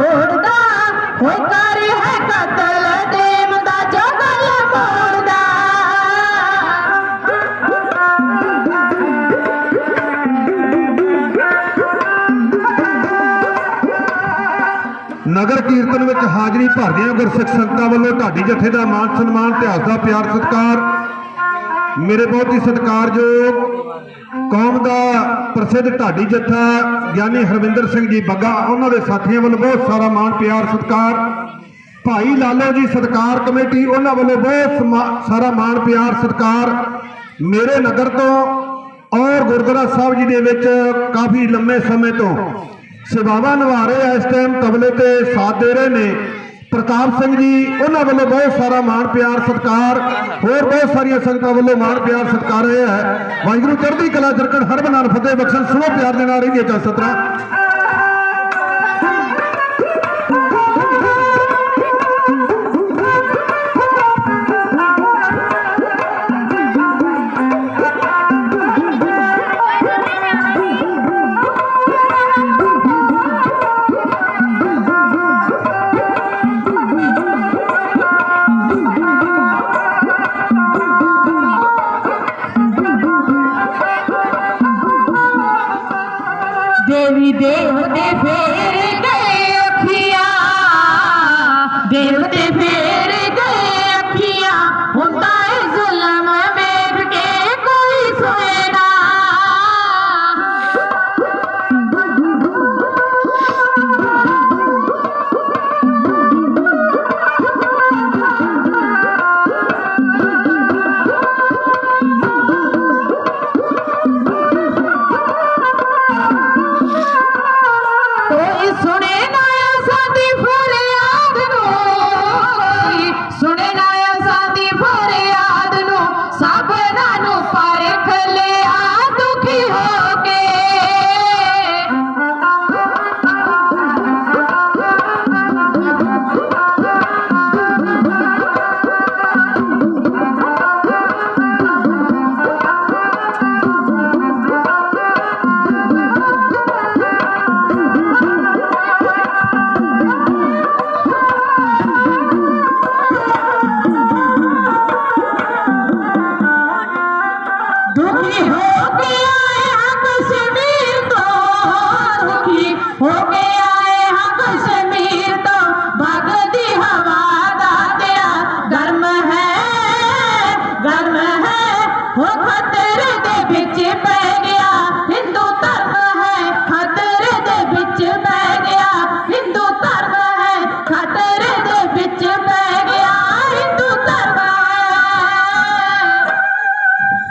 ਹੋਏ ਕਰ ਹੈ ਕਤਲ ਦੇਮ ਦਾ ਜਗਲ ਮੋੜਦਾ। ਨਗਰ ਕੀਰਤਨ ਵਿੱਚ ਹਾਜ਼ਰੀ ਭਰਦਿਆਂ ਗੁਰਸਿੱਖ ਸੰਗਤਾਂ ਵੱਲੋਂ ਢਾਡੀ ਜਥੇ ਦਾ ਮਾਨ ਸਨਮਾਨ ਇਤਿਹਾਸ ਦਾ ਪਿਆਰ, ਸਤਿਕਾਰ ਮੇਰੇ ਬਹੁਤ ਹੀ ਸਤਿਕਾਰਯੋਗ, ਕੌਮ ਦਾ ਪ੍ਰਸਿੱਧ ਢਾਡੀ ਜੱਥਾ ਗਿਆਨੀ ਹਰਵਿੰਦਰ ਸਿੰਘ ਜੀ ਬੱਗਾ, ਉਹਨਾਂ ਦੇ ਸਾਥੀਆਂ ਵੱਲੋਂ ਬਹੁਤ ਸਾਰਾ ਮਾਣ, ਪਿਆਰ, ਸਤਿਕਾਰ। ਭਾਈ ਲਾਲੋ ਜੀ ਸਤਿਕਾਰ ਕਮੇਟੀ, ਉਹਨਾਂ ਵੱਲੋਂ ਬਹੁਤ ਸਾਰਾ ਮਾਣ, ਪਿਆਰ, ਸਤਿਕਾਰ ਮੇਰੇ ਨਗਰ ਤੋਂ ਔਰ ਗੁਰਦੁਆਰਾ ਸਾਹਿਬ ਜੀ ਦੇ ਵਿੱਚ ਕਾਫੀ ਲੰਮੇ ਸਮੇਂ ਤੋਂ। ਸੇਵਾਵਾਂ ਨਿਭਾ ਰਹੇ ਆ ਇਸ ਟਾਈਮ ਤਬਲੇ ਤੇ ਸਾਥ ਦੇ ਰਹੇ ਨੇ। ਪ੍ਰਤਾਪ ਸਿੰਘ ਜੀ, ਉਹਨਾਂ ਵੱਲੋਂ ਬਹੁਤ ਸਾਰਾ ਮਾਣ, ਪਿਆਰ, ਸਤਿਕਾਰ, ਹੋਰ ਬਹੁਤ ਸਾਰੀਆਂ ਸੰਗਤਾਂ ਵੱਲੋਂ ਮਾਣ, ਪਿਆਰ, ਸਤਿਕਾਰ ਹੋਇਆ ਹੈ। ਵਾਹਿਗੁਰੂ ਚੜ੍ਹਦੀ ਕਲਾ, ਜਰਕਣ ਹਰ ਫਤਿਹ ਬਖਸ਼ਣ ਸੁਣੋ ਪਿਆਰ ਦੇ ਨਾਲ ਰਹਿੰਦੀ ਹੈ ਚਲ ਸਤਰਾ। dever dever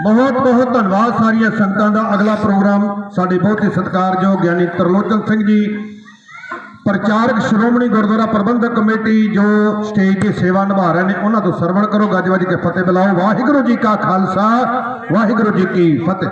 ਬਹੁਤ ਬਹੁਤ ਧੰਨਵਾਦ ਸਾਰੀਆਂ ਸੰਗਤਾਂ ਦਾ ਅਗਲਾ ਪ੍ਰੋਗਰਾਮ। ਸਾਡੇ ਬਹੁਤ ਹੀ ਸਤਿਕਾਰਯੋਗ ਗਿਆਨੀ ਤਰਲੋਚਨ ਸਿੰਘ ਜੀ ਪ੍ਰਚਾਰਕ ਸ਼੍ਰੋਮਣੀ ਗੁਰਦੁਆਰਾ ਪ੍ਰਬੰਧਕ ਕਮੇਟੀ ਜੋ ਸਟੇਜ ਤੇ ਸੇਵਾ ਨਿਭਾ ਰਹੇ ਨੇ, ਉਹਨਾਂ ਤੋਂ ਸਰਵਣ ਕਰੋ, ਗੱਜ ਵੱਜ ਕੇ ਫਤਿਹ ਬੁਲਾਓ। ਵਾਹਿਗੁਰੂ ਜੀ ਕਾ ਖਾਲਸਾ, ਵਾਹਿਗੁਰੂ ਜੀ ਕੀ ਫਤਿਹ।